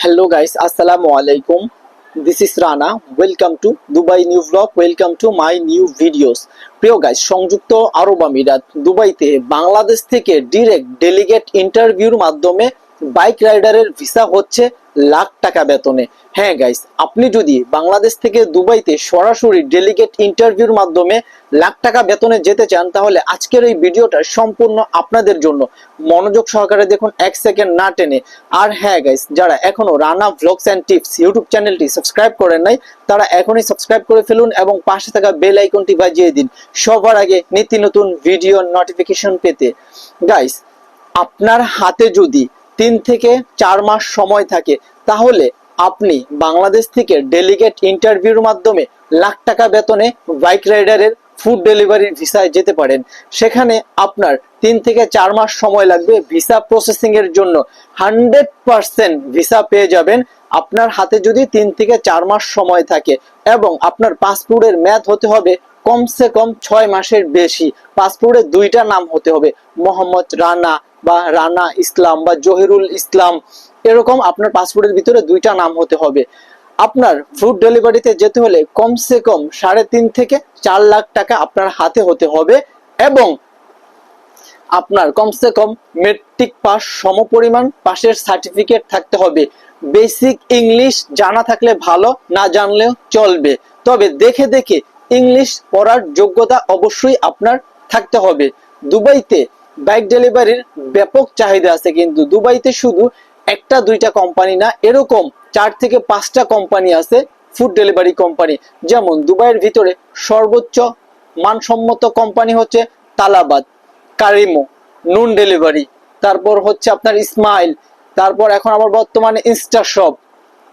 Hello guys আসসালামু আলাইকুম this is Rana welcome to Dubai new vlog welcome to my new videos প্রিয় guys সংযুক্ত আরব আমিরাত দুবাইতে বাংলাদেশ থেকে ডিরেক্ট ডেলিগেট ইন্টারভিউর মাধ্যমে বাইক রাইডারের ভিসা হচ্ছে লাখ টাকা বেতনে। হ্যাঁ গাইস আপনি যদি বাংলাদেশ থেকে দুবাইতে সরাসরি ডেলিগেট ইন্টারভিউর মাধ্যমে লাখ টাকা বেতনে যেতে চান, তাহলে আজকের এই ভিডিওটা সম্পূর্ণ আপনাদের জন্য। মনোযোগ সহকারে দেখুন, এক সেকেন্ড না টেনে। আর হ্যাঁ গাইস যারা এখনও Rana vlogs and tips YouTube চ্যানেলটি সাবস্ক্রাইব করেন নাই, তারা এখনই সাবস্ক্রাইব করে ফেলুন এবং পাশে থাকা বেল আইকনটি বাজিয়ে দিন। সবার আগে নিত্য নতুন ভিডিও নোটিফিকেশন পেতে। গাইস আপনার হাতে যদি তিন থেকে চার মাস সময় থাকে। তাহলে আপনি বাংলাদেশ থেকে ডেলিগেট ইন্টারভিউর মাধ্যমে লাখ টাকা বেতনে বাইক রাইডারের ফুড ডেলিভারির ভিসায় যেতে পারেন। সেখানে আপনার তিন থেকে চার মাস সময় লাগবে ভিসা প্রসেসিং এর জন্য। হান্ড্রেড পার্সেন্ট ভিসা পেয়ে যাবেন। আপনার হাতে যদি তিন থেকে চার মাস সময় থাকে এবং আপনার পাসপোর্টের মেয়াদ হতে হবে কমসে কম ছয় মাসের বেশি। পাসপোর্টে দুইটা নাম হতে হবে, মোহাম্মদ রানা বা রানা ইসলাম বা জহিরুল ইসলাম, এরকম আপনার পাসপোর্টের ভিতরে দুইটা নাম হতে হবে। আপনার ফুড ডেলিভারিতে যেতে হলে কমসে কম সাড়ে তিন থেকে চার লাখ টাকা আপনার হাতে হতে হবে এবং আপনার কমসে কম মেট্রিক পাস সমপরিমাণ পাশের সার্টিফিকেট থাকতে হবে। বেসিক ইংলিশ জানা থাকলে ভালো, না জানলেও চলবে। তবে দেখে দেখে ইংলিশ পড়ার যোগ্যতা অবশ্যই আপনার থাকতে হবে। দুবাইতে বাইক ডেলিভারির ব্যাপক চাহিদা আছে, কিন্তু দুবাইতে শুধু একটা, দুইটা কোম্পানি না, এরকম চার থেকে পাঁচটা কোম্পানি আছে ফুড ডেলিভারি কোম্পানি। যেমন দুবাইয়ের ভিতরে সর্বোচ্চ মানসম্মত কোম্পানি হচ্ছে তালাবাদ, কারিমো, নুন ডেলিভারি, তারপর হচ্ছে আপনার ইসমাইল, তারপর এখন আবার বর্তমানে ইনস্টা শপ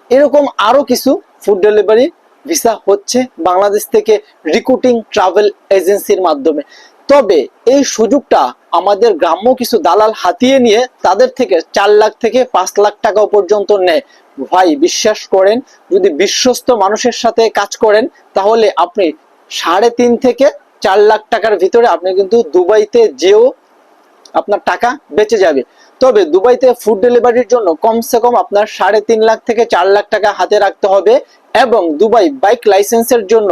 এরকম আরও কিছু ফুড ডেলিভারি ভিসা হচ্ছে বাংলাদেশ থেকে রিক্রুটিং ট্রাভেল এজেন্সির মাধ্যমে। তবে এই সুযোগটা আমাদের গ্রাম্য কিছু দালাল হাতিয়ে নিয়ে তাদের থেকে চার লাখ থেকে পাঁচ লাখ টাকা পর্যন্ত নেয়। ভাই, বিশ্বাস করেন, যদি বিশ্বস্ত মানুষের সাথে কাজ করেন, তাহলে আপনি সাড়ে তিন থেকে চার লাখ টাকার ভিতরে আপনি কিন্তু দুবাইতে যেও আপনার টাকা বেঁচে যাবে। তবে দুবাইতে ফুড ডেলিভারির জন্য কমসে কম আপনার সাড়ে তিন লাখ থেকে চার লাখ টাকা হাতে রাখতে হবে এবং দুবাই বাইক লাইসেন্সের জন্য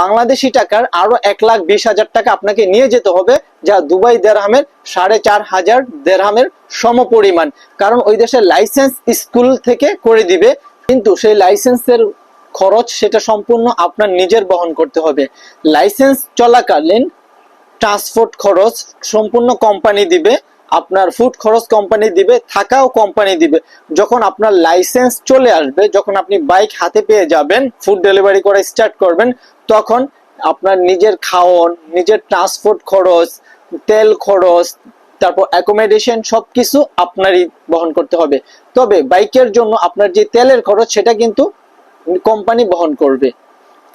বাংলাদেশি টাকার আরও এক লাখ বিশ হাজার টাকা আপনাকে নিয়ে যেতে হবে, যা দুবাই দেড়হামের সাড়ে চার হাজার দেড়হামের সমপরিমাণ। কারণ ওই দেশের লাইসেন্স স্কুল থেকে করে দিবে, কিন্তু সেই লাইসেন্সের খরচ সেটা সম্পূর্ণ আপনার নিজের বহন করতে হবে। লাইসেন্স চলাকালীন ট্রান্সপোর্ট খরচ সম্পূর্ণ কোম্পানি দিবে আপনার ফুড খরচ কোম্পানি দিবে, থাকাও কোম্পানি দিবে। যখন আপনার লাইসেন্স চলে আসবে, যখন আপনি বাইক হাতে পেয়ে যাবেন ফুড ডেলিভারি করে স্টার্ট করবেন, তখন আপনার নিজের খাওয়ন, নিজের ট্রান্সপোর্ট খরচ, তেল খরচ, তারপর অ্যাকোমোডেশন সবকিছু আপনারই বহন করতে হবে। তবে বাইকের জন্য আপনার যে তেলের খরচ, সেটা কিন্তু কোম্পানি বহন করবে।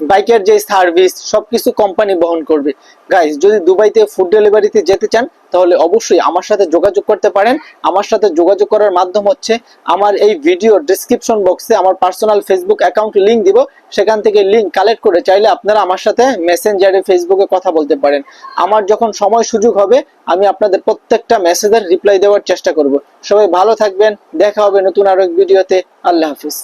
বাইকের যে সার্ভিস সবকিছু কোম্পানি বহন করবে। গাইস যদি দুবাইতে ফুড ডেলিভারিতে যেতে চান, তাহলে অবশ্যই আমার সাথে যোগাযোগ করতে পারেন। আমার সাথে যোগাযোগ করার মাধ্যম হচ্ছে আমার এই ভিডিও ডিসক্রিপশন বক্সে আমার পার্সোনাল ফেসবুক অ্যাকাউন্ট লিঙ্ক দিব। সেখান থেকে লিঙ্ক কালেক্ট করে চাইলে আপনারা আমার সাথে মেসেঞ্জারে ফেসবুকে কথা বলতে পারেন। আমার যখন সময় সুযোগ হবে, আমি আপনাদের প্রত্যেকটা মেসেজের রিপ্লাই দেওয়ার চেষ্টা করব। সবাই ভালো থাকবেন, দেখা হবে নতুন আরও এক ভিডিওতে আল্লাহ হাফিজ।